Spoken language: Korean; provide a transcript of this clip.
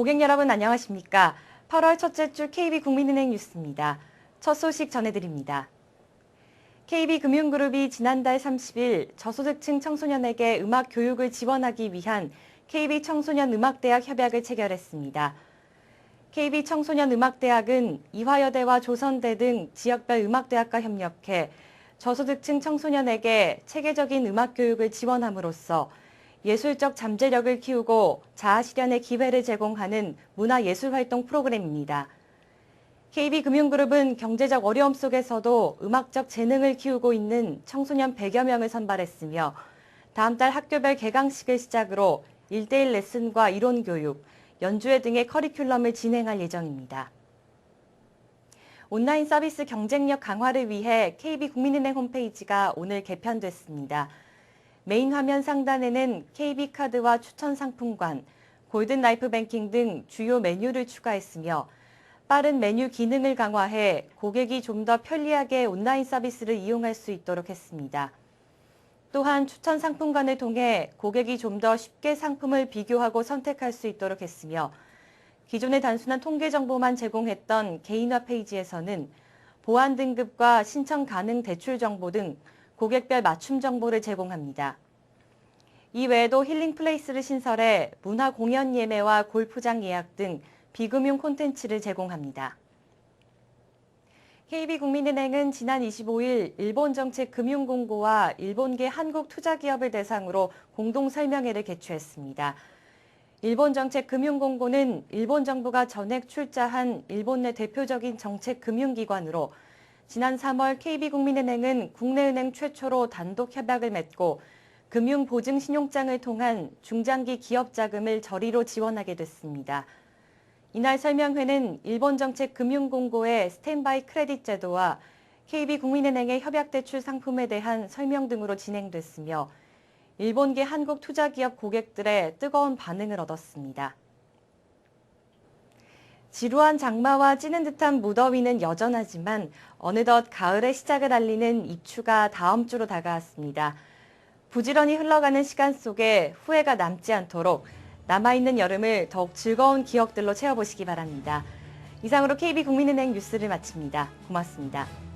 고객 여러분 안녕하십니까? 8월 첫째 주 KB국민은행 뉴스입니다. 첫 소식 전해드립니다. KB금융그룹이 지난달 30일 저소득층 청소년에게 음악 교육을 지원하기 위한 KB청소년음악대학 협약을 체결했습니다. KB청소년음악대학은 이화여대와 조선대 등 지역별 음악대학과 협력해 저소득층 청소년에게 체계적인 음악 교육을 지원함으로써 예술적 잠재력을 키우고 자아 실현의 기회를 제공하는 문화예술활동 프로그램입니다. KB금융그룹은 경제적 어려움 속에서도 음악적 재능을 키우고 있는 청소년 100여 명을 선발했으며 다음 달 학교별 개강식을 시작으로 1대1 레슨과 이론 교육, 연주회 등의 커리큘럼을 진행할 예정입니다. 온라인 서비스 경쟁력 강화를 위해 KB국민은행 홈페이지가 오늘 개편됐습니다. 메인 화면 상단에는 KB카드와 추천 상품관, 골든 라이프 뱅킹 등 주요 메뉴를 추가했으며 빠른 메뉴 기능을 강화해 고객이 좀 더 편리하게 온라인 서비스를 이용할 수 있도록 했습니다. 또한 추천 상품관을 통해 고객이 좀 더 쉽게 상품을 비교하고 선택할 수 있도록 했으며 기존의 단순한 통계 정보만 제공했던 개인화 페이지에서는 보안 등급과 신청 가능 대출 정보 등 고객별 맞춤 정보를 제공합니다. 이 외에도 힐링 플레이스를 신설해 문화 공연 예매와 골프장 예약 등 비금융 콘텐츠를 제공합니다. KB국민은행은 지난 25일 일본 정책 금융 공고와 일본계 한국 투자 기업을 대상으로 공동 설명회를 개최했습니다. 일본 정책 금융 공고는 일본 정부가 전액 출자한 일본 내 대표적인 정책 금융 기관으로 지난 3월 KB국민은행은 국내은행 최초로 단독 협약을 맺고 금융보증신용장을 통한 중장기 기업 자금을 저리로 지원하게 됐습니다. 이날 설명회는 일본 정책 금융공고의 스탠바이 크레딧 제도와 KB국민은행의 협약대출 상품에 대한 설명 등으로 진행됐으며 일본계 한국 투자기업 고객들의 뜨거운 반응을 얻었습니다. 지루한 장마와 찌는 듯한 무더위는 여전하지만 어느덧 가을의 시작을 알리는 입추가 다음 주로 다가왔습니다. 부지런히 흘러가는 시간 속에 후회가 남지 않도록 남아있는 여름을 더욱 즐거운 기억들로 채워보시기 바랍니다. 이상으로 KB국민은행 뉴스를 마칩니다. 고맙습니다.